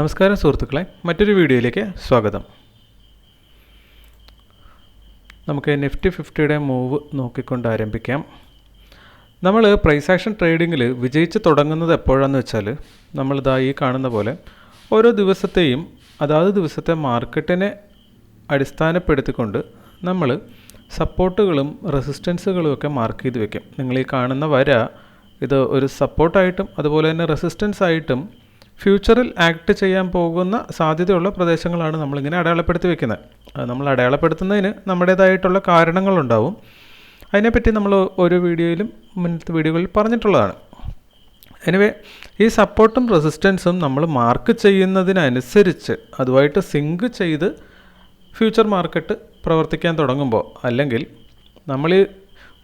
നമസ്കാരം സുഹൃത്തുക്കളെ മറ്റൊരു വീഡിയോയിലേക്ക് സ്വാഗതം. നമുക്ക് നിഫ്റ്റി ഫിഫ്റ്റിയുടെ മൂവ് നോക്കിക്കൊണ്ട് ആരംഭിക്കാം. നമ്മൾ പ്രൈസ് ആക്ഷൻ ട്രേഡിങ്ങിൽ വിജയിച്ച് തുടങ്ങുന്നത് എപ്പോഴാണെന്ന് വെച്ചാൽ നമ്മളിതാ ഈ കാണുന്ന പോലെ ഓരോ ദിവസത്തെയും അതാത് ദിവസത്തെ മാർക്കറ്റിനെ അടിസ്ഥാനപ്പെടുത്തിക്കൊണ്ട് നമ്മൾ സപ്പോർട്ടുകളും റെസിസ്റ്റൻസുകളും ഒക്കെ മാർക്ക് ചെയ്ത് വെക്കും. നിങ്ങൾ ഈ കാണുന്ന വര ഇത് ഒരു സപ്പോർട്ടായിട്ടും അതുപോലെ തന്നെ റെസിസ്റ്റൻസ് ആയിട്ടും ഫ്യൂച്ചറിൽ ആക്ട് ചെയ്യാൻ പോകുന്ന സാധ്യതയുള്ള പ്രദേശങ്ങളാണ് നമ്മളിങ്ങനെ അടയാളപ്പെടുത്തി വെക്കുന്നത്. നമ്മൾ അടയാളപ്പെടുത്തുന്നതിന് നമ്മുടേതായിട്ടുള്ള കാരണങ്ങളുണ്ടാവും. അതിനെപ്പറ്റി നമ്മൾ ഓരോ വീഡിയോയിലും മുന്നത്തെ വീഡിയോകളിൽ പറഞ്ഞിട്ടുള്ളതാണ്. എനിവേ ഈ സപ്പോർട്ടും റെസിസ്റ്റൻസും നമ്മൾ മാർക്ക് ചെയ്യുന്നതിനനുസരിച്ച് അതുമായിട്ട് സിങ്ക് ചെയ്ത് ഫ്യൂച്ചർ മാർക്കറ്റ് പ്രവർത്തിക്കാൻ തുടങ്ങുമ്പോൾ അല്ലെങ്കിൽ നമ്മൾ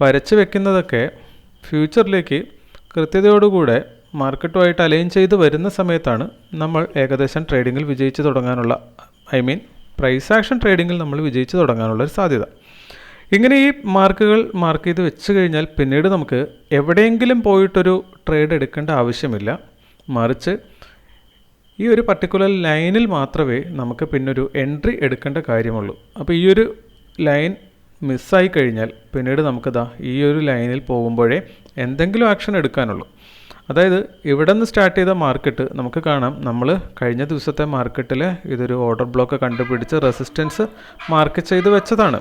വരച്ച് വെക്കുന്നതൊക്കെ ഫ്യൂച്ചറിലേക്ക് കൃത്യതയോടുകൂടെ മാർക്കറ്റുമായിട്ട് അലൈൻ ചെയ്ത് വരുന്ന സമയത്താണ് നമ്മൾ ഏകദേശം ട്രേഡിങ്ങിൽ വിജയിച്ച് തുടങ്ങാനുള്ള ഐ മീൻ പ്രൈസ് ആക്ഷൻ ട്രേഡിങ്ങിൽ നമ്മൾ വിജയിച്ച് തുടങ്ങാനുള്ള ഒരു സാധ്യത. ഇങ്ങനെ ഈ മാർക്കുകൾ മാർക്ക് ചെയ്ത് വെച്ച് കഴിഞ്ഞാൽ പിന്നീട് നമുക്ക് എവിടെയെങ്കിലും പോയിട്ടൊരു ട്രേഡ് എടുക്കേണ്ട ആവശ്യമില്ല. മറിച്ച് ഈ ഒരു പർട്ടിക്കുലർ ലൈനിൽ മാത്രമേ നമുക്ക് പിന്നൊരു എൻട്രി എടുക്കേണ്ട കാര്യമുള്ളൂ. അപ്പോൾ ഈ ഒരു ലൈൻ മിസ്സായി കഴിഞ്ഞാൽ പിന്നീട് നമുക്കിതാ ഈ ഒരു ലൈനിൽ പോകുമ്പോഴേ എന്തെങ്കിലും ആക്ഷൻ എടുക്കാനുള്ളൂ. അതായത് ഇവിടെ നിന്ന് സ്റ്റാർട്ട് ചെയ്ത മാർക്കറ്റ് നമുക്ക് കാണാം. നമ്മൾ കഴിഞ്ഞ ദിവസത്തെ മാർക്കറ്റിൽ ഇതൊരു ഓർഡർ ബ്ലോക്ക് കണ്ടുപിടിച്ച് റെസിസ്റ്റൻസ് മാർക്ക് ചെയ്ത് വെച്ചതാണ്.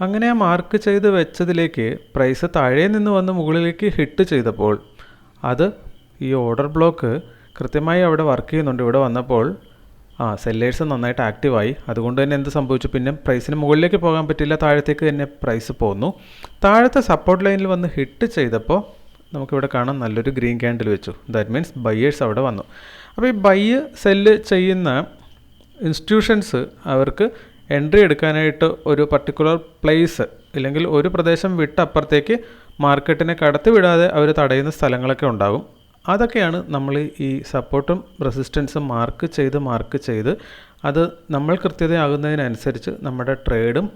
അങ്ങനെ ആ മാർക്ക് ചെയ്ത് വെച്ചതിലേക്ക് പ്രൈസ് താഴെ നിന്ന് വന്ന് മുകളിലേക്ക് ഹിറ്റ് ചെയ്തപ്പോൾ അത് ഈ ഓർഡർ ബ്ലോക്ക് കൃത്യമായി അവിടെ വർക്ക് ചെയ്യുന്നുണ്ട്. ഇവിടെ വന്നപ്പോൾ ആ സെല്ലേഴ്സ് നന്നായിട്ട് ആക്റ്റീവായി അതുകൊണ്ട് തന്നെ എന്ത് സംഭവിച്ചു? പിന്നെ പ്രൈസിന് മുകളിലേക്ക് പോകാൻ പറ്റില്ല. താഴത്തേക്ക് തന്നെ പ്രൈസ് പോന്നു. താഴത്തെ സപ്പോർട്ട് ലൈനിൽ വന്ന് ഹിറ്റ് ചെയ്തപ്പോൾ നമുക്കിവിടെ കാണാം നല്ലൊരു ഗ്രീൻ ക്യാൻഡിൽ വെച്ചു. ദാറ്റ് മീൻസ് ബയ്യേഴ്സ് അവിടെ വന്നു. അപ്പോൾ ഈ ബൈ സെല്ല് ചെയ്യുന്ന ഇൻസ്റ്റിറ്റ്യൂഷൻസ് അവർക്ക് എൻട്രി എടുക്കാനായിട്ട് ഒരു പർട്ടിക്കുലർ പ്ലേസ് ഇല്ലെങ്കിൽ ഒരു പ്രദേശം വിട്ടപ്പുറത്തേക്ക് മാർക്കറ്റിനെ കടത്തി വിടാതെ അവർ തടയുന്ന സ്ഥലങ്ങളൊക്കെ ഉണ്ടാകും അതൊക്കെയാണ് നമ്മൾ ഈ സപ്പോർട്ടും റെസിസ്റ്റൻസും മാർക്ക് ചെയ്ത് മാർക്ക് ചെയ്ത് അത് നമ്മൾ കൃത്യതയാകുന്നതിനനുസരിച്ച് നമ്മുടെ ട്രേഡും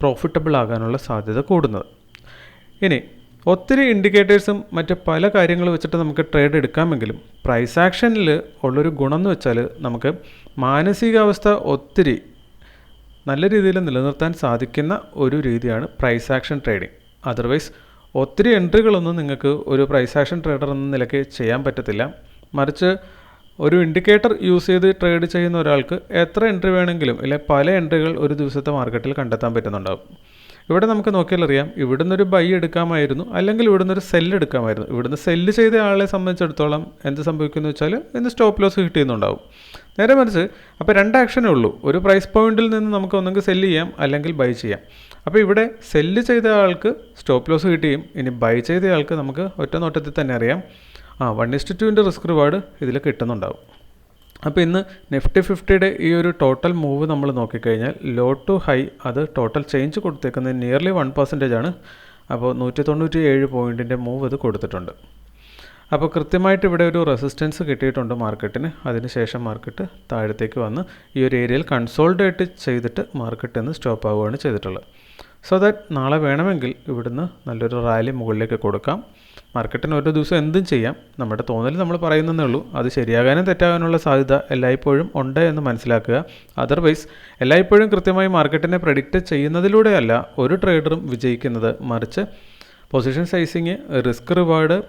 പ്രോഫിറ്റബിൾ ആകാനുള്ള സാധ്യത കൂടുന്നത്. ഇനി ഒത്തിരി ഇൻഡിക്കേറ്റേഴ്സും മറ്റ് പല കാര്യങ്ങൾ വെച്ചിട്ട് നമുക്ക് ട്രേഡ് എടുക്കാമെങ്കിലും പ്രൈസ് ആക്ഷനിൽ ഉള്ളൊരു ഗുണം എന്ന് വെച്ചാൽ നമുക്ക് മാനസികാവസ്ഥ ഒത്തിരി നല്ല രീതിയിൽ നിലനിർത്താൻ സാധിക്കുന്ന ഒരു രീതിയാണ് പ്രൈസ് ആക്ഷൻ ട്രേഡിംഗ് അതർവൈസ് ഒത്തിരി എൻട്രികളൊന്നും നിങ്ങൾക്ക് ഒരു പ്രൈസ് ആക്ഷൻ ട്രേഡർ എന്ന നിലയ്ക്ക് ചെയ്യാൻ പറ്റത്തില്ല. മറിച്ച് ഒരു ഇൻഡിക്കേറ്റർ യൂസ് ചെയ്ത് ട്രേഡ് ചെയ്യുന്ന ഒരാൾക്ക് എത്ര എൻട്രി വേണമെങ്കിലും ഇല്ലെ പല എൻട്രികൾ ഒരു ദിവസത്തെ മാർക്കറ്റിൽ കണ്ടെത്താൻ പറ്റുന്നുണ്ടാവും. ഇവിടെ നമുക്ക് നോക്കിയാൽ അറിയാം ഇവിടുന്ന് ഒരു ബൈ എടുക്കാമായിരുന്നു അല്ലെങ്കിൽ ഇവിടുന്ന് ഒരു സെല്ല് എടുക്കാമായിരുന്നു. ഇവിടുന്ന് സെല്ല് ചെയ്ത ആളെ സംബന്ധിച്ചിടത്തോളം എന്ത് സംഭവിക്കുന്നു വെച്ചാൽ ഇന്ന് സ്റ്റോപ്പ് ലോസ് കിട്ടിയെന്നുണ്ടാവും. നേരെ മറിച്ച് അപ്പോൾ രണ്ട് ആക്ഷനേ ഉള്ളൂ. ഒരു പ്രൈസ് പോയിന്റിൽ നിന്ന് നമുക്ക് ഒന്നെങ്കിൽ സെല്ല് ചെയ്യാം അല്ലെങ്കിൽ ബൈ ചെയ്യാം. അപ്പോൾ ഇവിടെ സെല്ല് ചെയ്ത ആൾക്ക് സ്റ്റോപ്പ് ലോസ് കിട്ടിയും ഇനി ബൈ ചെയ്ത ആൾക്ക് നമുക്ക് ഒറ്റ നോട്ടത്തിൽ തന്നെ അറിയാം. ആ വൺ ഇസ്റ്റ് ടുവിന്റെ റിസ്ക് റിവാർഡ് ഇതിൽ കിട്ടുന്നുണ്ടാവും. അപ്പോൾ ഇന്ന് നിഫ്റ്റി ഫിഫ്റ്റിയുടെ ഈ ഒരു ടോട്ടൽ മൂവ് നമ്മൾ നോക്കിക്കഴിഞ്ഞാൽ ലോ ടു ഹൈ അത് ടോട്ടൽ ചേഞ്ച് കൊടുത്തേക്കുന്നത് നിയർലി വൺ പെർസെന്റേജ് ആണ്. അപ്പോൾ നൂറ്റി തൊണ്ണൂറ്റി ഏഴ് പോയിന്റിന്റെ മൂവ് അത് കൊടുത്തിട്ടുണ്ട്. അപ്പോൾ കൃത്യമായിട്ട് ഇവിടെ ഒരു റെസിസ്റ്റൻസ് കിട്ടിയിട്ടുണ്ട് മാർക്കറ്റിന് അതിനുശേഷം മാർക്കറ്റ് താഴത്തേക്ക് വന്ന് ഈ ഒരു ഏരിയയിൽ കൺസോൾഡേറ്റ് ചെയ്തിട്ട് മാർക്കറ്റ് നിന്ന് സ്റ്റോപ്പ് ആവുകയാണ് ചെയ്തിട്ടുള്ളത്. സോ ദാറ്റ് നാളെ വേണമെങ്കിൽ ഇവിടുന്ന് നല്ലൊരു റാലി മുകളിലേക്ക് കൊടുക്കാം. മാർക്കറ്റിന് ഓരോ ദിവസം എന്തും ചെയ്യാം. നമ്മുടെ തോന്നൽ നമ്മൾ പറയുന്നതേ ഉള്ളൂ. അത് ശരിയാകാനും തെറ്റാകാനുള്ള സാധ്യത എല്ലായ്പ്പോഴും ഉണ്ട് എന്ന് മനസ്സിലാക്കുക. അതർവൈസ് എല്ലായ്പ്പോഴും കൃത്യമായി മാർക്കറ്റിനെ പ്രഡിക്റ്റ് ചെയ്യുന്നതിലൂടെയല്ല ഒരു ട്രേഡറും വിജയിക്കുന്നത്. മറിച്ച് പൊസിഷൻ സൈസിങ് റിസ്ക് റിവാർഡ്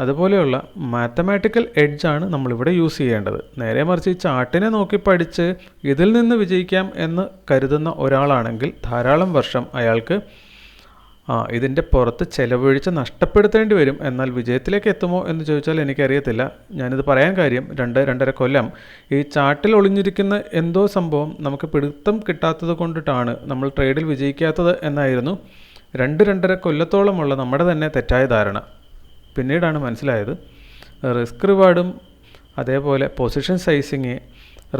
അതുപോലെയുള്ള മാത്തമാറ്റിക്കൽ എഡ്ജാണ് നമ്മളിവിടെ യൂസ് ചെയ്യേണ്ടത്. നേരെ മറിച്ച് ഈ ചാർട്ടിനെ നോക്കി പഠിച്ച് ഇതിൽ നിന്ന് വിജയിക്കാം എന്ന് കരുതുന്ന ഒരാളാണെങ്കിൽ ധാരാളം വർഷം അയാൾക്ക് ആ ഇതിന്റെ പുറത്ത് ചിലവഴിച്ച് നഷ്ടപ്പെടുത്തേണ്ടി വരും. എന്നാൽ വിജയത്തിലേക്ക് എത്തുമോ എന്ന് ചോദിച്ചാൽ എനിക്കറിയത്തില്ല. ഞാനിത് പറയാൻ കാര്യം രണ്ട് രണ്ടര കൊല്ലം. ഈ ചാട്ടിൽ ഒളിഞ്ഞിരിക്കുന്ന എന്തോ സംഭവം നമുക്ക് പിടുത്തം കിട്ടാത്തത് കൊണ്ടിട്ടാണ് നമ്മൾ ട്രേഡിൽ വിജയിക്കാത്തത് എന്നായിരുന്നു. രണ്ട് രണ്ടര കൊല്ലത്തോളമുള്ള നമ്മുടെ തന്നെ തെറ്റായ ധാരണ. പിന്നീടാണ് മനസ്സിലായത്. റിസ്ക് റിവാർഡും അതേപോലെ പൊസിഷൻ സൈസിങ്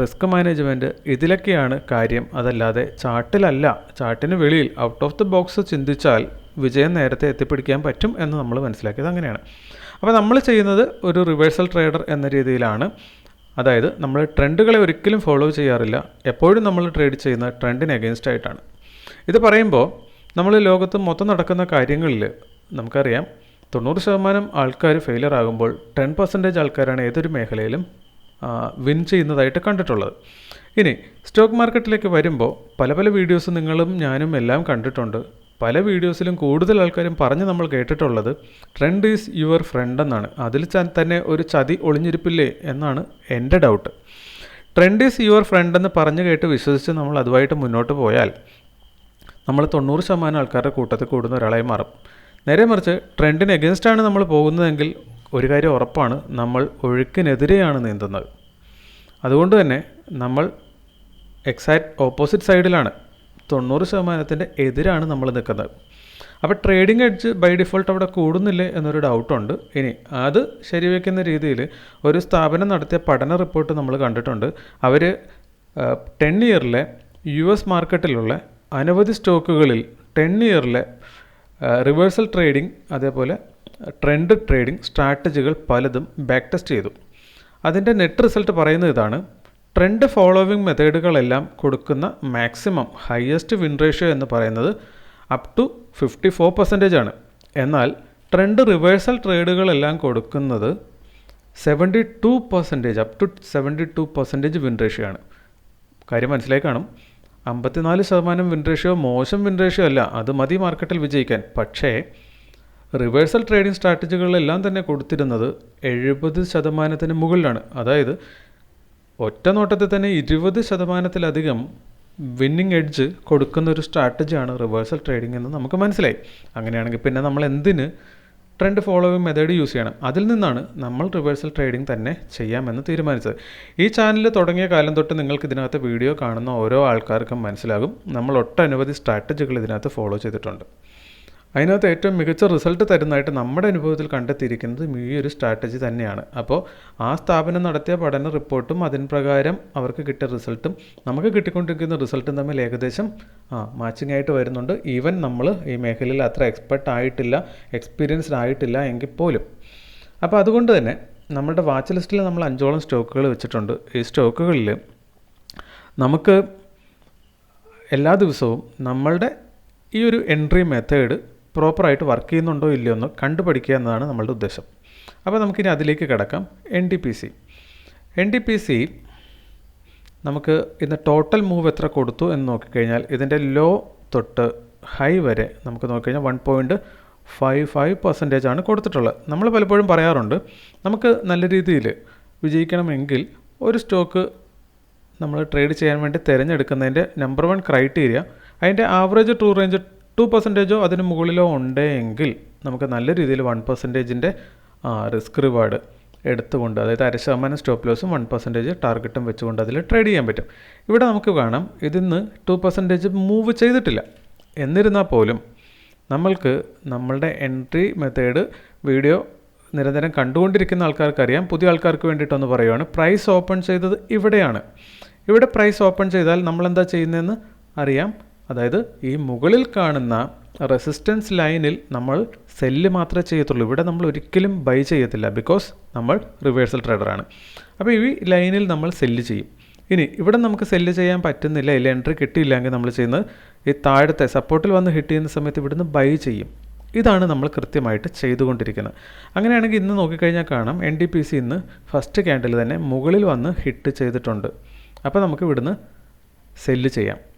റിസ്ക് മാനേജ്മെന്റ് ഇതിലൊക്കെയാണ് കാര്യം. അതല്ലാതെ ചാട്ടിലല്ല. ചാട്ടിന് വെളിയിൽ ഔട്ട് ഓഫ് ദി ബോക്സ് ചിന്തിച്ചാൽ വിജയം നേരത്തെ എത്തിപ്പിടിക്കാൻ പറ്റും എന്ന് നമ്മൾ മനസ്സിലാക്കിയത് അങ്ങനെയാണ്. അപ്പോൾ നമ്മൾ ചെയ്യുന്നത് ഒരു റിവേഴ്സൽ ട്രേഡർ എന്ന രീതിയിലാണ്. അതായത് നമ്മൾ ട്രെൻഡുകളെ ഒരിക്കലും ഫോളോ ചെയ്യാറില്ല. എപ്പോഴും നമ്മൾ ട്രേഡ് ചെയ്യുന്ന ട്രെൻഡിന് അഗെയിൻസ്റ്റ് ആയിട്ടാണ്. ഇത് പറയുമ്പോൾ നമ്മൾ ലോകത്ത് മൊത്തം നടക്കുന്ന കാര്യങ്ങളിൽ നമുക്കറിയാം തൊണ്ണൂറ് ശതമാനം ആൾക്കാർ ഫെയിലർ ആകുമ്പോൾ ടെൻ പെർസെന്റേജ് ആൾക്കാരാണ് ഏതൊരു മേഖലയിലും വിൻ ചെയ്യുന്നതായിട്ട് കണ്ടിട്ടുള്ളത്. ഇനി സ്റ്റോക്ക് മാർക്കറ്റിലേക്ക് വരുമ്പോൾ പല പല വീഡിയോസ് നിങ്ങളും ഞാനും എല്ലാം കണ്ടിട്ടുണ്ട്. പല വീഡിയോസിലും കൂടുതൽ ആൾക്കാരും പറഞ്ഞ് നമ്മൾ കേട്ടിട്ടുള്ളത് ട്രെൻഡ് ഈസ് യുവർ ഫ്രണ്ട് എന്നാണ്. അതിൽ തന്നെ ഒരു ചതി ഒളിഞ്ഞിരിപ്പില്ലേ എന്നാണ് എന്റെ doubt trend is your friend എന്ന് പറഞ്ഞു കേട്ട് വിശ്വസിച്ച് നമ്മൾ അതുമായിട്ട് മുന്നോട്ട് പോയാൽ നമ്മൾ തൊണ്ണൂറ് ശതമാനം ആൾക്കാരുടെ കൂട്ടത്തിൽ കൂടുന്ന ഒരാളായി മാറും. നേരെ മറിച്ച് ട്രെൻഡിന് എഗൻസ്റ്റാണ് നമ്മൾ പോകുന്നതെങ്കിൽ ഒരു കാര്യം ഉറപ്പാണ് നമ്മൾ ഒഴുക്കിനെതിരെയാണ് നീന്തുന്നത്. അതുകൊണ്ട് തന്നെ നമ്മൾ എക്സാക്ട് ഓപ്പോസിറ്റ് സൈഡിലാണ് തൊണ്ണൂറ് ശതമാനത്തിന്റെ എതിരാണ് നമ്മൾ നിൽക്കുന്നത്. അപ്പോൾ ട്രേഡിംഗ് എഡ്ജ് ബൈ ഡിഫോൾട്ട് അവിടെ കൂടുന്നില്ലേ എന്നൊരു ഡൗട്ടുണ്ട് ഇനി അത് ശരിവെക്കുന്ന രീതിയിൽ ഒരു സ്ഥാപനം നടത്തിയ പഠന റിപ്പോർട്ട് നമ്മൾ കണ്ടിട്ടുണ്ട്. അവർ ടെൻ ഇയറിലെ യു എസ് മാർക്കറ്റിലുള്ള അനവധി സ്റ്റോക്കുകളിൽ ടെൻ ഇയറിലെ റിവേഴ്സൽ ട്രേഡിംഗ് അതേപോലെ ട്രെൻഡ് ട്രേഡിംഗ് സ്ട്രാറ്റജികൾ പലതും ബാക്ക് ടെസ്റ്റ് ചെയ്തു. അതിന്റെ നെറ്റ് റിസൾട്ട് പറയുന്നത് ഇതാണ്. ട്രെൻഡ് ഫോളോവിങ് മെത്തേഡുകളെല്ലാം കൊടുക്കുന്ന മാക്സിമം ഹയസ്റ്റ് വിൻ റേഷ്യോ എന്ന് പറയുന്നത് up to fifty four percentage ആണ്. എന്നാൽ ട്രെൻഡ് റിവേഴ്സൽ ട്രേഡുകളെല്ലാം കൊടുക്കുന്നത് seventy two percentage up to seventy two percentage win ratio ആണ്. കാര്യം മനസ്സിലായി കാണും. അമ്പത്തിനാല് ശതമാനം വിൻ റേഷ്യോ മോശം വിൻ റേഷ്യോ അല്ല അത് മതി മാർക്കറ്റിൽ വിജയിക്കാൻ. പക്ഷേ റിവേഴ്സൽ ട്രേഡിംഗ് സ്ട്രാറ്റജികളിലെല്ലാം തന്നെ കൊടുത്തിരുന്നത് എഴുപത് ശതമാനത്തിന് മുകളിലാണ്. അതായത് ഒറ്റ നോട്ടത്തിൽ തന്നെ ഇരുപത് ശതമാനത്തിലധികം വിന്നിങ് എഡ്ജ് കൊടുക്കുന്ന ഒരു സ്ട്രാറ്റജിയാണ് റിവേഴ്സൽ ട്രേഡിംഗ് എന്ന് നമുക്ക് മനസ്സിലായി. അങ്ങനെയാണെങ്കിൽ പിന്നെ നമ്മൾ എന്തിന് ട്രെൻഡ് ഫോളോവിങ് മെത്തേഡ് യൂസ് ചെയ്യണം? അതിൽ നിന്നാണ് നമ്മൾ റിവേഴ്സൽ ട്രേഡിംഗ് തന്നെ ചെയ്യാമെന്ന് തീരുമാനിച്ചത്. ഈ ചാനൽ തുടങ്ങിയ കാലം തൊട്ട് നിങ്ങൾക്ക് ഇതിനകത്ത് വീഡിയോ കാണുന്ന ഓരോ ആൾക്കാർക്കും മനസ്സിലാകും നമ്മൾ ഒട്ടനവധി സ്ട്രാറ്റജികൾ ഇതിനകത്ത് ഫോളോ ചെയ്തിട്ടുണ്ട്. അതിനകത്ത് ഏറ്റവും മികച്ച റിസൾട്ട് തരുന്നതായിട്ട് നമ്മുടെ അനുഭവത്തിൽ കണ്ടെത്തിയിരിക്കുന്നത് ഈ ഒരു സ്ട്രാറ്റജി തന്നെയാണ്. അപ്പോൾ ആ സ്ഥാപനം നടത്തിയ പഠന റിപ്പോർട്ടും അതിന് പ്രകാരം അവർക്ക് കിട്ടിയ റിസൾട്ടും നമുക്ക് കിട്ടിക്കൊണ്ടിരിക്കുന്ന റിസൾട്ടും തമ്മിൽ ഏകദേശം ആ മാച്ചിങ് ആയിട്ട് വരുന്നുണ്ട്. ഈവൻ നമ്മൾ ഈ മേഖലയിൽ അത്ര എക്സ്പെർട്ട് ആയിട്ടില്ല എക്സ്പീരിയൻസ്ഡ് ആയിട്ടില്ല എങ്കിൽ പോലും. അപ്പോൾ അതുകൊണ്ട് തന്നെ നമ്മുടെ വാച്ച് ലിസ്റ്റിൽ നമ്മൾ അഞ്ചോളം സ്റ്റോക്കുകൾ വെച്ചിട്ടുണ്ട്. ഈ സ്റ്റോക്കുകളിൽ നമുക്ക് എല്ലാ ദിവസവും നമ്മളുടെ ഈ ഒരു എൻട്രി മെത്തേഡ് പ്രോപ്പറായിട്ട് വർക്ക് ചെയ്യുന്നുണ്ടോ ഇല്ലയോ എന്ന് കണ്ടുപഠിക്കുക എന്നതാണ് നമ്മളുടെ ഉദ്ദേശം. അപ്പോൾ നമുക്കിനി അതിലേക്ക് കിടക്കാം. N D P C N D P C നമുക്ക് ഇന്ന് ടോട്ടൽ മൂവ് എത്ര കൊടുത്തു എന്ന് നോക്കിക്കഴിഞ്ഞാൽ ഇതിന്റെ ലോ തൊട്ട് ഹൈ വരെ നമുക്ക് നോക്കിക്കഴിഞ്ഞാൽ one point five five percentage ആണ് കൊടുത്തിട്ടുള്ളത്. നമ്മൾ പലപ്പോഴും പറയാറുണ്ട് നമുക്ക് നല്ല രീതിയിൽ വിജയിക്കണമെങ്കിൽ ഒരു സ്റ്റോക്ക് നമ്മൾ ട്രേഡ് ചെയ്യാൻ വേണ്ടി തിരഞ്ഞെടുക്കുന്നതിന്റെ നമ്പർ വൺ ക്രൈറ്റീരിയ അതിന്റെ ആവറേജ് ടു റേഞ്ച് ടു പെർസെന്റേജോ അതിന് മുകളിലോ ഉണ്ടെങ്കിൽ നമുക്ക് നല്ല രീതിയിൽ വൺ പെർസെന്റേജിന്റെ റിസ്ക് റിവാർഡ് എടുത്തുകൊണ്ട് അതായത് അര ശതമാനം സ്റ്റോപ്പ് ലോസും വൺ പെർസെന്റേജ് ടാർഗറ്റും വെച്ചുകൊണ്ട് അതിൽ ട്രേഡ് ചെയ്യാൻ പറ്റും. ഇവിടെ നമുക്ക് കാണാം ഇതിന്ന് ടു പെർസെന്റേജ് മൂവ് ചെയ്തിട്ടില്ല. എന്നിരുന്നാൽ പോലും നമ്മൾക്ക് നമ്മളുടെ എൻട്രി മെത്തേഡ് വീഡിയോ നിരന്തരം കണ്ടുകൊണ്ടിരിക്കുന്ന ആൾക്കാർക്കറിയാം. പുതിയ ആൾക്കാർക്ക് വേണ്ടിയിട്ടൊന്ന് പറയുവാണ്. പ്രൈസ് ഓപ്പൺ ചെയ്തത് ഇവിടെയാണ്. ഇവിടെ പ്രൈസ് ഓപ്പൺ ചെയ്താൽ നമ്മൾ എന്താ ചെയ്യുന്നതെന്ന് അറിയാം. അതായത് ഈ മുകളിൽ കാണുന്ന റെസിസ്റ്റൻസ് ലൈനിൽ നമ്മൾ സെല്ല് മാത്രമേ ചെയ്യത്തുള്ളൂ. ഇവിടെ നമ്മൾ ഒരിക്കലും ബൈ ചെയ്യത്തില്ല ബിക്കോസ് നമ്മൾ റിവേഴ്സൽ ട്രേഡറാണ് അപ്പോൾ ഈ ലൈനിൽ നമ്മൾ സെല്ല് ചെയ്യും. ഇനി ഇവിടെ നമുക്ക് സെല്ല് ചെയ്യാൻ പറ്റുന്നില്ല ഇല്ല എൻട്രി കിട്ടിയില്ലെങ്കിൽ നമ്മൾ ചെയ്യുന്നത് ഈ താഴത്തെ സപ്പോർട്ടിൽ വന്ന് ഹിറ്റ് ചെയ്യുന്ന സമയത്ത് ഇവിടുന്ന് ബൈ ചെയ്യും. ഇതാണ് നമ്മൾ കൃത്യമായിട്ട് ചെയ്തുകൊണ്ടിരിക്കുന്നത്. അങ്ങനെയാണെങ്കിൽ ഇന്ന് നോക്കിക്കഴിഞ്ഞാൽ കാണാം എൻ ഡി പി സി ഇന്ന് ഫസ്റ്റ് ക്യാൻഡിൽ തന്നെ മുകളിൽ വന്ന് ഹിറ്റ് ചെയ്തിട്ടുണ്ട്. അപ്പോൾ നമുക്ക് ഇവിടുന്ന് സെല്ല് ചെയ്യാം.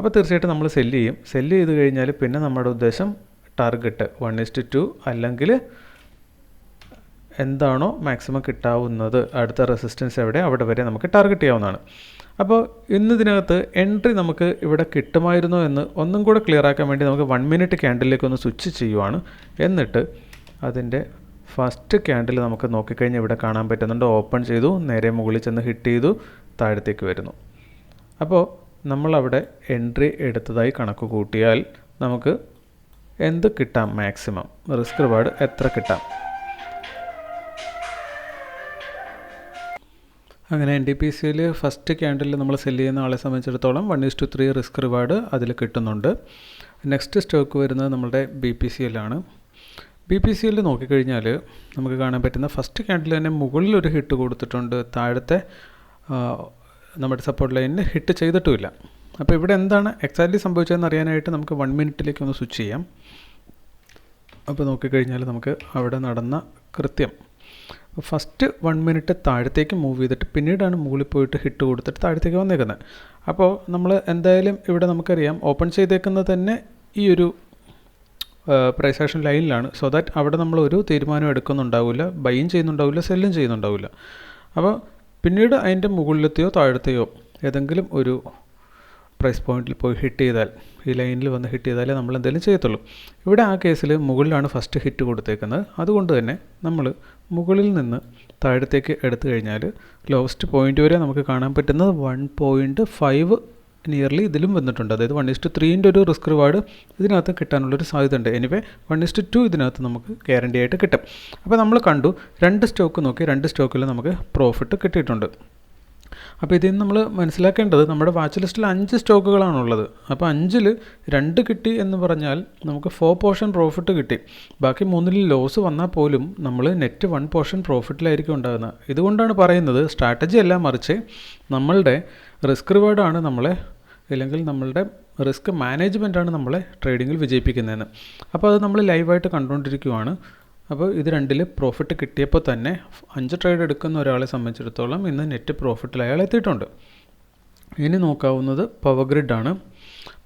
അപ്പോൾ തീർച്ചയായിട്ടും നമ്മൾ സെല്ല് ചെയ്യും. സെല്ല് ചെയ്ത് കഴിഞ്ഞാൽ പിന്നെ നമ്മുടെ ഉദ്ദേശം ടാർഗറ്റ് വൺ ഇസ്റ്റ് ടു അല്ലെങ്കിൽ എന്താണോ മാക്സിമം കിട്ടാവുന്നത്. അടുത്ത റെസിസ്റ്റൻസ് എവിടെ? അവിടെ വരെ നമുക്ക് ടാർഗറ്റ് ചെയ്യാവുന്നതാണ്. അപ്പോൾ ഇന്ന് ഇതിനകത്ത് എൻട്രി നമുക്ക് ഇവിടെ കിട്ടുമായിരുന്നോ എന്ന് ഒന്നും കൂടെ ക്ലിയർ ആക്കാൻ വേണ്ടി നമുക്ക് വൺ മിനിറ്റ് ക്യാൻഡിലേക്ക് ഒന്ന് സ്വിച്ച് ചെയ്യുവാണ്. എന്നിട്ട് അതിന്റെ ഫസ്റ്റ് ക്യാൻഡിൽ നമുക്ക് നോക്കിക്കഴിഞ്ഞാൽ ഇവിടെ കാണാൻ പറ്റുന്നുണ്ട്. ഓപ്പൺ ചെയ്തു നേരെ മുകളിൽ ചെന്ന് ഹിറ്റ് ചെയ്തു താഴത്തേക്ക് വരുന്നു. അപ്പോൾ നമ്മളവിടെ എൻട്രി എടുത്തതായി കണക്ക് കൂട്ടിയാൽ നമുക്ക് എന്ത് കിട്ടാം മാക്സിമം റിസ്ക് റിവാർഡ് എത്ര കിട്ടാം? അങ്ങനെ എൻ ഡി പി സിയിൽ ഫസ്റ്റ് ക്യാൻഡിൽ നമ്മൾ സെല്ല് ചെയ്യുന്ന ആളെ സംബന്ധിച്ചിടത്തോളം one is to three risk reward അതിൽ കിട്ടുന്നുണ്ട്. നെക്സ്റ്റ് സ്റ്റോക്ക് വരുന്നത് നമ്മുടെ ബി പി സി എല്ലാണ് ബി പി സി എല്ലിൽ നോക്കിക്കഴിഞ്ഞാൽ നമുക്ക് കാണാൻ പറ്റുന്ന ഫസ്റ്റ് ക്യാൻഡിൽ തന്നെ മുകളിൽ ഒരു ഹിറ്റ് കൊടുത്തിട്ടുണ്ട്. താഴത്തെ നമ്മുടെ സപ്പോർട്ട് ലൈനിൽ ഹിറ്റ് ചെയ്തിട്ടുമില്ല. അപ്പോൾ ഇവിടെ എന്താണ് എക്സാക്ട്ലി സംഭവിച്ചതെന്ന് അറിയാനായിട്ട് നമുക്ക് വൺ മിനിറ്റിലേക്ക് ഒന്ന് സ്വിച്ച് ചെയ്യാം. അപ്പോൾ നോക്കിക്കഴിഞ്ഞാൽ നമുക്ക് അവിടെ നടന്ന കൃത്യം. ഫസ്റ്റ് വൺ മിനിറ്റ് താഴത്തേക്ക് മൂവ് ചെയ്തിട്ട് പിന്നീടാണ് മുകളിൽ പോയിട്ട് ഹിറ്റ് കൊടുത്തിട്ട് താഴത്തേക്ക് വന്നേക്കുന്നത് അപ്പോൾ നമ്മൾ എന്തായാലും ഇവിടെ നമുക്കറിയാം ഓപ്പൺ ചെയ്തേക്കുന്നത് തന്നെ ഈ ഒരു പ്രൈസ് ആക്ഷൻ ലൈനിലാണ് സോ ദാറ്റ് അവിടെ നമ്മൾ ഒരു തീരുമാനം എടുക്കുന്നുണ്ടാവില്ല ബൈയും ചെയ്യുന്നുണ്ടാവില്ല സെല്ലും ചെയ്യുന്നുണ്ടാവില്ല. അപ്പോൾ പിന്നീട് അതിന്റെ മുകളിലത്തെയോ താഴത്തെയോ ഏതെങ്കിലും ഒരു പ്രൈസ് പോയിന്റിൽ പോയി ഹിറ്റ് ചെയ്താൽ ഈ ലൈനിൽ വന്ന് ഹിറ്റ് ചെയ്താലേ നമ്മൾ എന്തെങ്കിലും ചെയ്യത്തുള്ളൂ. ഇവിടെ ആ കേസിൽ മുകളിലാണ് ഫസ്റ്റ് ഹിറ്റ് കൊടുത്തേക്കുന്നത്. അതുകൊണ്ട് തന്നെ നമ്മൾ മുകളിൽ നിന്ന് താഴത്തേക്ക് എടുത്തു കഴിഞ്ഞാൽ ലോവസ്റ്റ് പോയിന്റ് വരെ നമുക്ക് കാണാൻ പറ്റുന്നത് വൺ പോയിന്റ് ഫൈവ് നിയർലി ഇതിലും വന്നിട്ടുണ്ട്. അതായത് വൺ ഇസ്റ്റ് ത്രീന്റെ ഒരു റിസ്ക് റിവാർഡ് ഇതിനകത്ത് കിട്ടാനുള്ളൊരു സാധ്യത ഉണ്ട് എനിവേ വൺ ഇസ്റ്റ് ടു ഇതിനകത്ത് നമുക്ക് ഗ്യാരണ്ടി ആയിട്ട് കിട്ടും. അപ്പോൾ നമ്മൾ കണ്ടു രണ്ട് സ്റ്റോക്ക് നോക്കി രണ്ട് സ്റ്റോക്കിൽ നമുക്ക് പ്രോഫിറ്റ് കിട്ടിയിട്ടുണ്ട്. അപ്പോൾ ഇതിൽ നമ്മൾ മനസ്സിലാക്കേണ്ടത് നമ്മുടെ വാച്ച് ലിസ്റ്റിൽ അഞ്ച് സ്റ്റോക്കുകളാണുള്ളത് അപ്പോൾ അഞ്ചിൽ രണ്ട് കിട്ടി എന്ന് പറഞ്ഞാൽ നമുക്ക് ഫോർ പോർഷൻ പ്രോഫിറ്റ് കിട്ടി. ബാക്കി മൂന്നിൽ ലോസ് വന്നാൽ പോലും നമ്മൾ നെറ്റ് വൺ പോർഷൻ പ്രോഫിറ്റിലായിരിക്കും ഉണ്ടാകുന്നത്. ഇതുകൊണ്ടാണ് പറയുന്നത് സ്ട്രാറ്റജി അല്ല മറിച്ച് നമ്മളുടെ റിസ്ക് റിവാർഡാണ് നമ്മളെ അല്ലെങ്കിൽ നമ്മളുടെ റിസ്ക് മാനേജ്മെന്റാണ് നമ്മളെ ട്രേഡിങ്ങിൽ വിജയിപ്പിക്കുന്നതെന്ന്. അപ്പോൾ അത് നമ്മൾ ലൈവായിട്ട് കണ്ടുകൊണ്ടിരിക്കുവാണ്. അപ്പോൾ ഇത് രണ്ടിൽ പ്രോഫിറ്റ് കിട്ടിയപ്പോൾ തന്നെ അഞ്ച് ട്രേഡ് എടുക്കുന്ന ഒരാളെ സംബന്ധിച്ചിടത്തോളം ഇന്ന് നെറ്റ് പ്രോഫിറ്റിൽ അയാൾ എത്തിയിട്ടുണ്ട്. ഇനി നോക്കാവുന്നത് പവർ ഗ്രിഡാണ്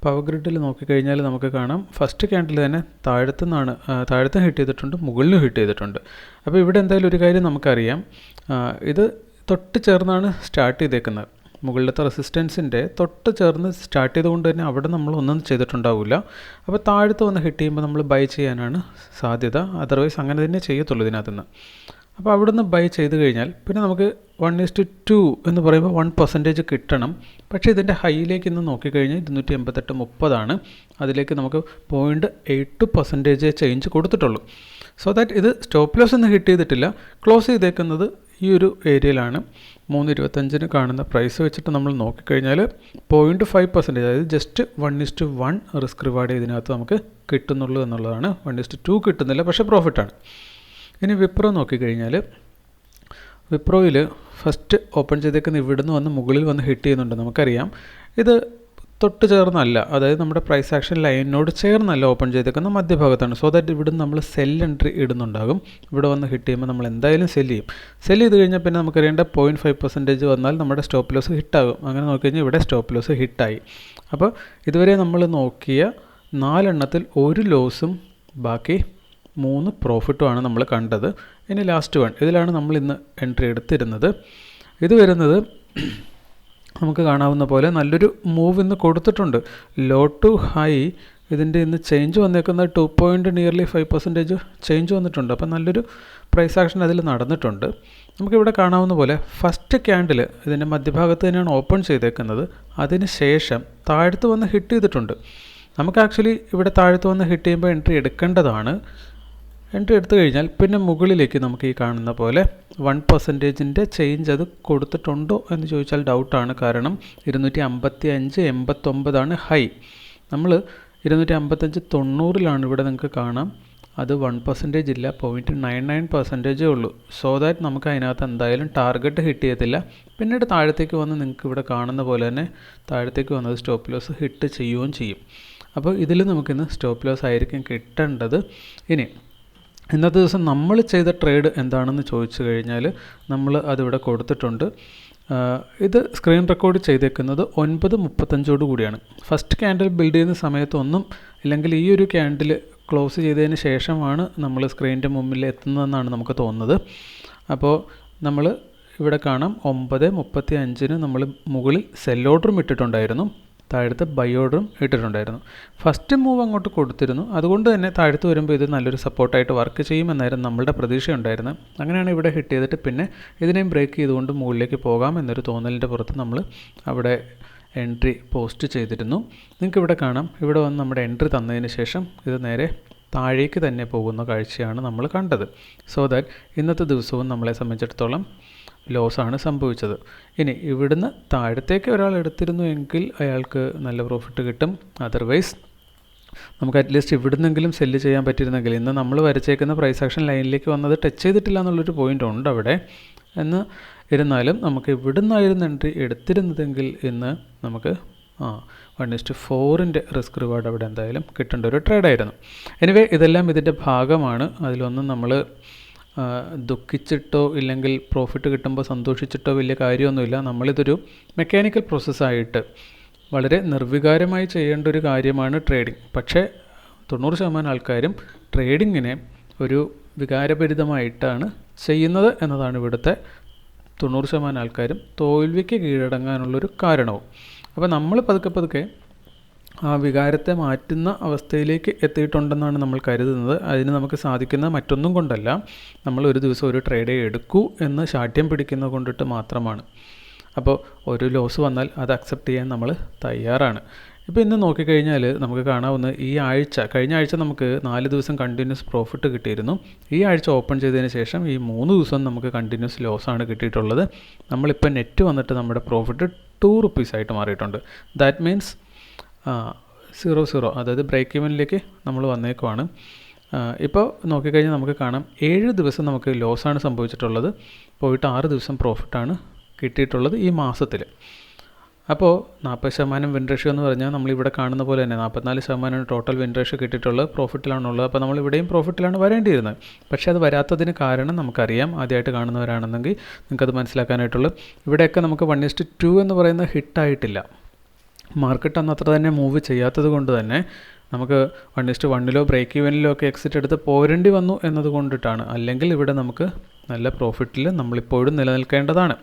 പവർ ഗ്രിഡിൽ നോക്കിക്കഴിഞ്ഞാൽ നമുക്ക് കാണാം ഫസ്റ്റ് ക്യാൻഡിൽ തന്നെ താഴത്തു നിന്നാണ് താഴത്തും ഹിറ്റ് ചെയ്തിട്ടുണ്ട് മുകളിലും ഹിറ്റ് ചെയ്തിട്ടുണ്ട്. അപ്പോൾ ഇവിടെ എന്തായാലും ഒരു കാര്യം നമുക്കറിയാം. ഇത് തൊട്ട് ചേർന്നാണ് സ്റ്റാർട്ട് ചെയ്തേക്കുന്നത്. മുകളിലത്തെ റെസിസ്റ്റൻസിന്റെ തൊട്ട് ചേർന്ന് സ്റ്റാർട്ട് ചെയ്തുകൊണ്ട് തന്നെ അവിടെ നമ്മൾ ഒന്നും ചെയ്തിട്ടുണ്ടാവില്ല. അപ്പോൾ താഴത്ത് വന്ന് ഹിറ്റ് ചെയ്യുമ്പോൾ നമ്മൾ ബൈ ചെയ്യാനാണ് സാധ്യത. അതർവൈസ് അങ്ങനെ തന്നെ ചെയ്യത്തുള്ളൂ ഇതിനകത്ത് നിന്ന് അപ്പോൾ നിന്ന് ബൈ ചെയ്ത് കഴിഞ്ഞാൽ പിന്നെ നമുക്ക് വൺ ഇസ്റ്റ് ടു എന്ന് പറയുമ്പോൾ വൺ പെർസെന്റേജ് കിട്ടണം. പക്ഷേ ഇതിന്റെ ഹൈയിലേക്ക് ഇന്ന് നോക്കിക്കഴിഞ്ഞാൽ ഇരുന്നൂറ്റി എൺപത്തെട്ട് മുപ്പതാണ്. അതിലേക്ക് നമുക്ക് പോയിന്റ് എയ്റ്റ് പെർസെന്റേജ് ചേഞ്ച് കൊടുത്തിട്ടുള്ളൂ. സോ ദാറ്റ് ഇത് സ്റ്റോപ്പ് ലോസ് ഒന്നും ഹിറ്റ് ചെയ്തിട്ടില്ല. ക്ലോസ് ചെയ്തേക്കുന്നത് ഈ ഒരു ഏരിയയിലാണ് മൂന്ന് ഇരുപത്തഞ്ചിന് കാണുന്ന പ്രൈസ് വെച്ചിട്ട് നമ്മൾ നോക്കിക്കഴിഞ്ഞാൽ പോയിന്റ് ഫൈവ് പെർസെന്റേജ് അതായത് just one is one risk reward ഇതിനകത്ത് നമുക്ക് കിട്ടുന്നുള്ളൂ എന്നുള്ളതാണ്. വൺ ഇസ്റ്റ് ടു കിട്ടുന്നില്ല പക്ഷേ പ്രോഫിറ്റാണ് ഇനി വിപ്രോ നോക്കിക്കഴിഞ്ഞാൽ വിപ്രോയിൽ ഫസ്റ്റ് ഓപ്പൺ ചെയ്തേക്കുന്ന ഇവിടുന്ന് വന്ന് മുകളിൽ വന്ന് ഹിറ്റ് ചെയ്യുന്നുണ്ട്. നമുക്കറിയാം. ഇത് തൊട്ട് ചേർന്നല്ല. അതായത് നമ്മുടെ പ്രൈസ് ആക്ഷൻ ലൈനിനോട് ചേർന്നല്ല ഓപ്പൺ ചെയ്തേക്കുന്ന മധ്യഭാഗത്താണ്. സോ ദാറ്റ് ഇവിടുന്ന് നമ്മൾ സെൽ എൻട്രി ഇടുന്നുണ്ടാകും. ഇവിടെ വന്ന് ഹിറ്റ് ചെയ്യുമ്പോൾ നമ്മൾ എന്തായാലും സെൽ ചെയ്യും. സെൽ ചെയ്ത് കഴിഞ്ഞാൽ പിന്നെ നമുക്കറിയേണ്ട പോയിന്റ് ഫൈവ് പെർസെന്റേജ് വന്നാൽ നമ്മുടെ സ്റ്റോപ്പ് ലോസ് ഹിറ്റാകും അങ്ങനെ നോക്കിക്കഴിഞ്ഞാൽ ഇവിടെ സ്റ്റോപ്പ് ലോസ് ഹിറ്റായി അപ്പോൾ ഇതുവരെ നമ്മൾ നോക്കിയ നാലെണ്ണത്തിൽ ഒരു ലോസും ബാക്കി മൂന്ന് പ്രോഫിറ്റുമാണ് നമ്മൾ കണ്ടത്. ഇനി ലാസ്റ്റ് വൺ ഇതിലാണ് നമ്മൾ ഇന്ന് എൻട്രി എടുത്തിരുന്നത്. ഇത് വരുന്നത് നമുക്ക് കാണാവുന്ന പോലെ നല്ലൊരു മൂവ് ഇന്ന് കൊടുത്തിട്ടുണ്ട്. ലോ ടു ഹൈ ഇതിന്റെ ഇന്ന് ചേഞ്ച് വന്നേക്കുന്നത് two point nearly five percentage change വന്നിട്ടുണ്ട്. അപ്പോൾ നല്ലൊരു പ്രൈസ് ആക്ഷൻ അതിൽ നടന്നിട്ടുണ്ട്. നമുക്കിവിടെ കാണാവുന്ന പോലെ ഫസ്റ്റ് ക്യാൻഡിൽ ഇതിന്റെ മധ്യഭാഗത്ത് തന്നെയാണ് ഓപ്പൺ ചെയ്തേക്കുന്നത്. അതിന് ശേഷം താഴത്ത് വന്ന് ഹിറ്റ് ചെയ്തിട്ടുണ്ട്. നമുക്ക് ആക്ച്വലി ഇവിടെ താഴത്ത് വന്ന് ഹിറ്റ് ചെയ്യുമ്പോൾ എൻട്രി എടുക്കേണ്ടതാണ്. എൻട്രി എടുത്തു കഴിഞ്ഞാൽ പിന്നെ മുകളിലേക്ക് നമുക്ക് ഈ കാണുന്ന പോലെ വൺ പെർസെന്റേജിന്റെ ചേഞ്ച് അത് കൊടുത്തിട്ടുണ്ടോ എന്ന് ചോദിച്ചാൽ ഡൗട്ടാണ് കാരണം ഇരുന്നൂറ്റി അമ്പത്തി അഞ്ച് എൺപത്തൊമ്പതാണ് ഹൈ നമ്മൾ ഇരുന്നൂറ്റി അമ്പത്തഞ്ച് തൊണ്ണൂറിലാണ് ഇവിടെ നിങ്ങൾക്ക് കാണാം. അത് വൺ പെർസെന്റേജ് ഇല്ല പോയിന്റ് നയൻ നയൻ പെർസെന്റേജേ ഉള്ളൂ. സോ ദാറ്റ് നമുക്ക് അതിനകത്ത് എന്തായാലും ടാർഗറ്റ് ഹിറ്റ് ചെയ്യത്തില്ല പിന്നീട് താഴത്തേക്ക് വന്ന് നിങ്ങൾക്ക് ഇവിടെ കാണുന്ന പോലെ തന്നെ താഴത്തേക്ക് വന്നത് സ്റ്റോപ്പ് ലോസ് ഹിറ്റ് ചെയ്യുകയും ചെയ്യും. അപ്പോൾ ഇതിൽ നമുക്കിന്ന് സ്റ്റോപ്പ് ലോസ് ആയിരിക്കും കിട്ടേണ്ടത്. ഇനി ഇന്നത്തെ ദിവസം നമ്മൾ ചെയ്ത ട്രേഡ് എന്താണെന്ന് ചോദിച്ചു കഴിഞ്ഞാൽ നമ്മൾ അതിവിടെ കൊടുത്തിട്ടുണ്ട്. ഇത് സ്ക്രീൻ റെക്കോർഡ് ചെയ്തേക്കുന്നത് ഒൻപത് മുപ്പത്തഞ്ചോട് കൂടിയാണ്. ഫസ്റ്റ് ക്യാൻഡിൽ ബിൽഡ് ചെയ്യുന്ന സമയത്തൊന്നും ഇല്ലെങ്കിൽ ഈ ഒരു ക്യാൻഡിൽ ക്ലോസ് ചെയ്തതിന് ശേഷമാണ് നമ്മൾ സ്ക്രീനിന്റെ മുമ്പിൽ എത്തുന്നതെന്നാണ് നമുക്ക് തോന്നുന്നത്. അപ്പോൾ നമ്മൾ ഇവിടെ കാണാം ഒമ്പത് മുപ്പത്തി അഞ്ചിന് നമ്മൾ മുകളിൽ സെൽ ഓർഡറും ഇട്ടിട്ടുണ്ടായിരുന്നു. താഴത്ത് ബൈ ഓർഡറും ഇട്ടിട്ടുണ്ടായിരുന്നു. ഫസ്റ്റ് മൂവ് അങ്ങോട്ട് കൊടുത്തിരുന്നു. അതുകൊണ്ട് തന്നെ താഴത്ത് വരുമ്പോൾ ഇത് നല്ലൊരു സപ്പോർട്ടായിട്ട് വർക്ക് ചെയ്യുമെന്നായിരുന്നു നമ്മളുടെ പ്രതീക്ഷയുണ്ടായിരുന്നത്. അങ്ങനെയാണ് ഇവിടെ ഹിറ്റ് ചെയ്തിട്ട് പിന്നെ ഇതിനെയും ബ്രേക്ക് ചെയ്തുകൊണ്ട് മുകളിലേക്ക് പോകാം എന്നൊരു തോന്നലിന്റെ പുറത്ത് നമ്മൾ അവിടെ എൻട്രി പോസ്റ്റ് ചെയ്തിരുന്നു. നിങ്ങൾക്ക് ഇവിടെ കാണാം. ഇവിടെ വന്ന് നമ്മുടെ എൻട്രി തന്നതിന് ശേഷം ഇത് നേരെ താഴേക്ക് തന്നെ പോകുന്ന കാഴ്ചയാണ് നമ്മൾ കണ്ടത്. സോ ദാറ്റ് ഇന്നത്തെ ദിവസവും നമ്മളെ സംബന്ധിച്ചിടത്തോളം ലോസാണ് സംഭവിച്ചത്. ഇനി ഇവിടുന്ന് താഴത്തേക്ക് ഒരാൾ എടുത്തിരുന്നു എങ്കിൽ അയാൾക്ക് നല്ല പ്രോഫിറ്റ് കിട്ടും. അതർവൈസ് നമുക്ക് അറ്റ്ലീസ്റ്റ് ഇവിടുന്നെങ്കിലും സെല്ല് ചെയ്യാൻ പറ്റിയിരുന്നെങ്കിൽ ഇന്ന് നമ്മൾ വരച്ചേക്കുന്ന പ്രൈസ് ആക്ഷൻ ലൈനിലേക്ക് വന്നത് ടച്ച് ചെയ്തിട്ടില്ല എന്നുള്ളൊരു പോയിന്റ് ഉണ്ട് അവിടെ. എന്ന് ഇരുന്നാലും നമുക്ക് ഇവിടുന്നായിരുന്നു എൻട്രി എടുത്തിരുന്നതെങ്കിൽ ഇന്ന് നമുക്ക് ആ വൺ ഇസ്റ്റ് ഫോറിന്റെ റിസ്ക് റിവാർഡ് അവിടെ എന്തായാലും കിട്ടേണ്ട ഒരു ട്രേഡായിരുന്നു എനിവേ ഇതെല്ലാം ഇതിന്റെ ഭാഗമാണ്. അതിലൊന്നും നമ്മൾ ദുഃഖിച്ചിട്ടോ ഇല്ലെങ്കിൽ പ്രോഫിറ്റ് കിട്ടുമ്പോൾ സന്തോഷിച്ചിട്ടോ വലിയ കാര്യമൊന്നുമില്ല. നമ്മളിതൊരു മെക്കാനിക്കൽ പ്രോസസ്സായിട്ട് വളരെ നിർവികാരമായി ചെയ്യേണ്ട ഒരു കാര്യമാണ് ട്രേഡിംഗ് പക്ഷേ തൊണ്ണൂറ് ശതമാനം ആൾക്കാരും ട്രേഡിങ്ങിനെ ഒരു വികാരഭരിതമായിട്ടാണ് ചെയ്യുന്നത് എന്നതാണ് ഇവിടുത്തെ തൊണ്ണൂറ് ശതമാനം ആൾക്കാരും തോൽവിക്ക് കീഴടങ്ങാനുള്ളൊരു കാരണവും. അപ്പോൾ നമ്മൾ പതുക്കെ പതുക്കെ ആ വികാരത്തെ മാറ്റുന്ന അവസ്ഥയിലേക്ക് എത്തിയിട്ടുണ്ടെന്നാണ് നമ്മൾ കരുതുന്നത്. അതിന് നമുക്ക് സാധിക്കുന്ന മറ്റൊന്നും കൊണ്ടല്ല. നമ്മൾ ഒരു ദിവസം ഒരു ട്രേഡ് എടുക്കൂ എന്ന് ശാഠ്യം പിടിക്കുന്ന കൊണ്ടിട്ട് മാത്രമാണ്. അപ്പോൾ ഒരു ലോസ് വന്നാൽ അത് അക്സെപ്റ്റ് ചെയ്യാൻ നമ്മൾ തയ്യാറാണ്. ഇപ്പോൾ ഇന്ന് നോക്കിക്കഴിഞ്ഞാൽ നമുക്ക് കാണാവുന്ന ഈ ആഴ്ച കഴിഞ്ഞ ആഴ്ച നമുക്ക് നാല് ദിവസം കണ്ടിന്യൂസ് പ്രോഫിറ്റ് കിട്ടിയിരുന്നു. ഈ ആഴ്ച ഓപ്പൺ ചെയ്തതിന് ശേഷം ഈ മൂന്ന് ദിവസം നമുക്ക് കണ്ടിന്യൂസ് ലോസാണ് കിട്ടിയിട്ടുള്ളത്. നമ്മളിപ്പോൾ നെറ്റ് വന്നിട്ട് നമ്മുടെ പ്രോഫിറ്റ് ടു റുപ്പീസായിട്ട് മാറിയിട്ടുണ്ട്. That means zero zero. അതായത് ബ്രേക്ക് ഇവനിലേക്ക് നമ്മൾ വന്നേക്കുവാണ്. ഇപ്പോൾ നോക്കിക്കഴിഞ്ഞാൽ നമുക്ക് കാണാം ഏഴ് ദിവസം നമുക്ക് ലോസാണ് സംഭവിച്ചിട്ടുള്ളത്. പോയിട്ട് ആറ് ദിവസം പ്രോഫിറ്റാണ് കിട്ടിയിട്ടുള്ളത് ഈ മാസത്തിൽ അപ്പോൾ നാൽപ്പത് ശതമാനം വിൻ റേഷ്യോ എന്ന് പറഞ്ഞാൽ നമ്മളിവിടെ കാണുന്ന പോലെ തന്നെ നാൽപ്പത്തിനാല് ശതമാനം ടോട്ടൽ വിൻ റേഷ്യോ കിട്ടിയിട്ടുള്ളത് പ്രോഫിറ്റിലാണുള്ളത് അപ്പോൾ നമ്മൾ ഇവിടെയും പ്രോഫിറ്റിലാണ് വരേണ്ടിയിരുന്നത്. പക്ഷേ അത് വരാത്തതിന് കാരണം നമുക്കറിയാം. ആദ്യമായിട്ട് കാണുന്നവരാണെന്നെങ്കിൽ നിങ്ങൾക്കത് മനസ്സിലാക്കാനായിട്ടുള്ളൂ ഇവിടെയൊക്കെ നമുക്ക് വൺ ഇസ്റ്റ് ടു എന്ന് പറയുന്ന ഹിറ്റായിട്ടില്ല മാർക്കറ്റ് അന്ന് അത്ര തന്നെ മൂവ് ചെയ്യാത്തത് കൊണ്ട് തന്നെ നമുക്ക് വൺ ഇസ്റ്റ് വണ്ണിലോ ബ്രേക്ക് ഈവനിലോ ഒക്കെ എക്സിറ്റ് എടുത്ത് പോരേണ്ടി വന്നു എന്നത് കൊണ്ടിട്ടാണ്. അല്ലെങ്കിൽ ഇവിടെ നമുക്ക് നല്ല പ്രോഫിറ്റിൽ നമ്മളിപ്പോഴും നിലനിൽക്കേണ്ടതാണ്.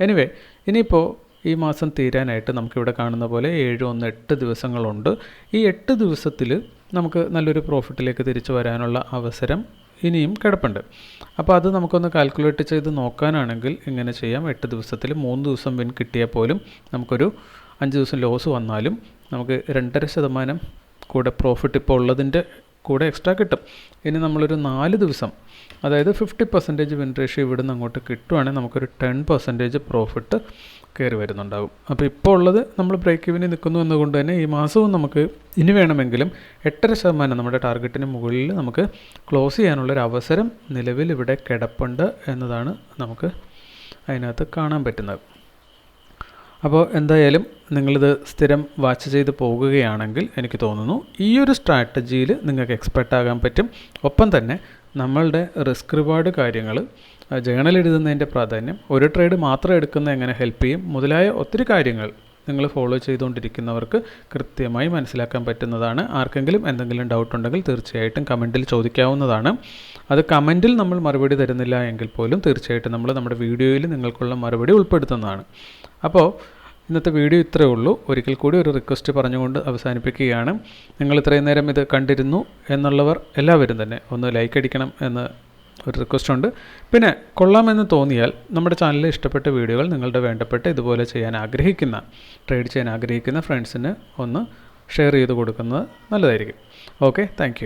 എനിവേ ഇനിയിപ്പോൾ ഈ മാസം തീരാനായിട്ട് നമുക്കിവിടെ കാണുന്ന പോലെ ഏഴ് ഒന്ന് എട്ട് ദിവസങ്ങളുണ്ട്. ഈ എട്ട് ദിവസത്തിൽ നമുക്ക് നല്ലൊരു പ്രോഫിറ്റിലേക്ക് തിരിച്ചു വരാനുള്ള അവസരം ഇനിയും കിടപ്പുണ്ട്. അപ്പോൾ അത് നമുക്കൊന്ന് കാൽക്കുലേറ്റ് ചെയ്ത് നോക്കാനാണെങ്കിൽ ഇങ്ങനെ ചെയ്യാം. എട്ട് ദിവസത്തിൽ മൂന്ന് ദിവസം വിൻ കിട്ടിയാൽ പോലും നമുക്കൊരു അഞ്ച് ദിവസം ലോസ് വന്നാലും നമുക്ക് രണ്ടര ശതമാനം കൂടെ പ്രോഫിറ്റ് ഇപ്പോൾ ഉള്ളതിന്റെ കൂടെ എക്സ്ട്രാ കിട്ടും. ഇനി നമ്മളൊരു നാല് ദിവസം അതായത് ഫിഫ്റ്റി പെർസെന്റേജ് വിൻ ഇവിടെ നിന്ന് അങ്ങോട്ട് കിട്ടുവാണെങ്കിൽ നമുക്കൊരു ടെൻ പെർസെന്റേജ് പ്രോഫിറ്റ് കയറി വരുന്നുണ്ടാകും അപ്പോൾ ഇപ്പോൾ ഉള്ളത് നമ്മൾ ബ്രേക്ക് ഇവിന് നിൽക്കുന്നു എന്നുകൊണ്ട് തന്നെ ഈ മാസവും നമുക്ക് ഇനി വേണമെങ്കിലും എട്ടര ശതമാനം നമ്മുടെ ടാർഗറ്റിന് മുകളിൽ നമുക്ക് ക്ലോസ് ചെയ്യാനുള്ളൊരു അവസരം നിലവിൽ ഇവിടെ കിടപ്പുണ്ട് എന്നതാണ് നമുക്ക് അതിനകത്ത് കാണാൻ പറ്റുന്നത്. അപ്പോൾ എന്തായാലും നിങ്ങളിത് സ്ഥിരം വാച്ച് ചെയ്ത് പോകുകയാണെങ്കിൽ എനിക്ക് തോന്നുന്നു ഈ ഒരു സ്ട്രാറ്റജിയിൽ നിങ്ങൾക്ക് എക്സ്പെർട്ട് ആകാൻ പറ്റും. ഒപ്പം തന്നെ നമ്മളുടെ റിസ്ക് റിവാർഡ് കാര്യങ്ങൾ ജേണൽ എഴുതുന്നതിന്റെ പ്രാധാന്യം ഒരു ട്രേഡ് മാത്രം എടുക്കുന്ന എങ്ങനെ ഹെൽപ്പ് ചെയ്യും മുതലായ ഒത്തിരി കാര്യങ്ങൾ നിങ്ങൾ ഫോളോ ചെയ്തുകൊണ്ടിരിക്കുന്നവർക്ക് കൃത്യമായി മനസ്സിലാക്കാൻ പറ്റുന്നതാണ്. ആർക്കെങ്കിലും എന്തെങ്കിലും ഡൗട്ട് ഉണ്ടെങ്കിൽ തീർച്ചയായിട്ടും കമന്റിൽ ചോദിക്കാവുന്നതാണ്. അത് കമന്റിൽ നമ്മൾ മറുപടി തരുന്നില്ല എങ്കിൽ പോലും തീർച്ചയായിട്ടും നമ്മൾ നമ്മുടെ വീഡിയോയിൽ നിങ്ങൾക്കുള്ള മറുപടി ഉൾപ്പെടുത്തുന്നതാണ്. അപ്പോൾ ഇന്നത്തെ വീഡിയോ ഇത്രയേ ഉള്ളൂ. ഒരിക്കൽ കൂടി ഒരു റിക്വസ്റ്റ് പറഞ്ഞുകൊണ്ട് അവസാനിപ്പിക്കുകയാണ്. നിങ്ങൾ ഇത്രയും നേരം ഇത് കണ്ടിരുന്നു എന്നുള്ളവർ എല്ലാവരും തന്നെ ഒന്ന് ലൈക്ക് അടിക്കണം എന്ന് ഒരു റിക്വസ്റ്റ് ഉണ്ട്. പിന്നെ കൊള്ളാമെന്ന് തോന്നിയാൽ നമ്മുടെ ചാനലിൽ ഇഷ്ടപ്പെട്ട വീഡിയോകൾ നിങ്ങളുടെ വേണ്ടപ്പെട്ട ഇതുപോലെ ചെയ്യാൻ ആഗ്രഹിക്കുന്ന ട്രേഡ് ചെയ്യാൻ ആഗ്രഹിക്കുന്ന ഫ്രണ്ട്സിന് ഒന്ന് ഷെയർ ചെയ്ത് കൊടുക്കുന്നത് നല്ലതായിരിക്കും. Okay thank